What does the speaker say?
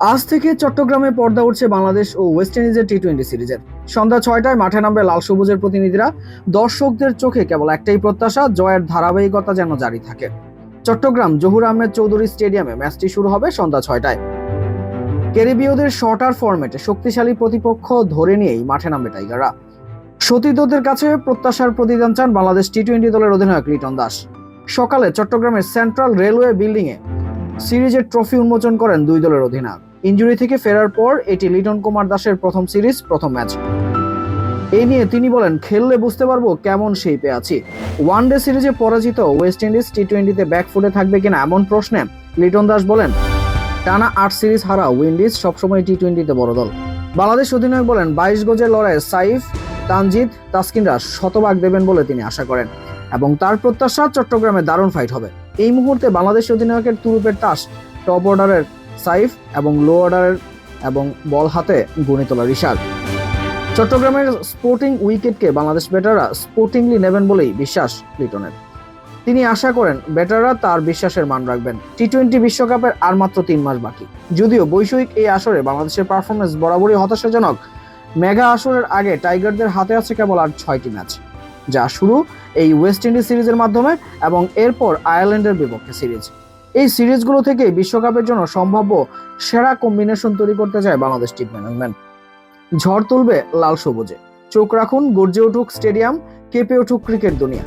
আজ থেকে চট্টগ্রামে পর্দা উঠছে বাংলাদেশ ও ওয়েস্ট ইন্ডিজের টি টোয়েন্টি সিরিজের। সন্ধ্যা ছয়টায় মাঠে নামবে লাল সবুজের প্রতিনিধিরা। দর্শকদের চোখে কেবল একটাই প্রত্যাশা, জয়ের ধারাবাহিকতা যেন জারি থাকে। চট্টগ্রাম, জহুর আহমেদ চৌধুরী স্টেডিয়ামে ম্যাচটি শুরু হবে সন্ধ্যা ছয়টায়। ক্যারিবীয়দের শর্টার ফরম্যাটে শক্তিশালী প্রতিপক্ষ ধরে নিয়েই মাঠে নামবে টাইগাররা। সতীর্থদের কাছে প্রত্যাশার প্রতিদান চান বাংলাদেশ টি টোয়েন্টি দলের অধিনায়ক লিটন দাস। সকালে চট্টগ্রামের সেন্ট্রাল রেলওয়ে বিল্ডিংয়ে সিরিজের ট্রফি উন্মোচন করেন দুই দলের অধিনায়ক। ইনজুরি থেকে ফেরার পর এটি লিটন কুমার দাসের প্রথম সিরিজ, প্রথম ম্যাচ। এই নিয়ে তিনি বলেন, খেললে বুঝতে পারব কেমন শেপে আছি। ওয়ান ডে সিরিজে পরাজিত ওয়েস্ট ইন্ডিজ টি টোয়েন্টিতে ব্যাকফুটে থাকবে কিনা এমন প্রশ্নে লিটন দাস বলেন, টানা আট সিরিজ হারা উইন্ডিজ, সবসময় টি টোয়েন্টিতে বড় দল। বাংলাদেশ অধিনায়ক বলেন, বাইশ গজের লড়াইয়ে সাইফ, তানজিদ, তাসকিনরা শতভাগ দেবেন বলে তিনি আশা করেন এবং তার প্রত্যাশা চট্টগ্রামে দারুণ ফাইট হবে। এই মুহূর্তে বাংলাদেশ অধিনায়কের তুরুপের তাস টপ অর্ডারের সাইফ এবং লো অর্ডারের এবং বল হাতে গুণে তোলা রিশাদ। চট্টগ্রামের স্পোর্টিং উইকেটকে বাংলাদেশ ব্যাটাররা স্পোর্টিংলি নেবেন বলেই বিশ্বাস লিটনের। তিনি আশা করেন ব্যাটাররা তার বিশ্বাসের মান রাখবেন। টি টোয়েন্টি বিশ্বকাপের আর মাত্র তিন মাস বাকি। যদিও বৈষয়িক এই আসরে বাংলাদেশের পারফরমেন্স বরাবরই হতাশাজনক, মেগা আসরের আগে টাইগারদের হাতে আছে কেবল আর ছয়টি ম্যাচ, যা শুরু এই ওয়েস্ট ইন্ডিজ সিরিজের মাধ্যমে এবং এরপর আয়ারল্যান্ডের বিপক্ষে সিরিজ। এই সিরিজগুলো থেকে বিশ্বকাপের জন্য সম্ভাব্য সেরা কম্বিনেশন তৈরি করতে চায় বাংলাদেশ টিম ম্যানেজমেন্ট ঝড় তুলবে লাল সবুজে। চোখ রাখুন, গর্জে উঠুক স্টেডিয়াম কেঁপে উঠুক ক্রিকেট দুনিয়া।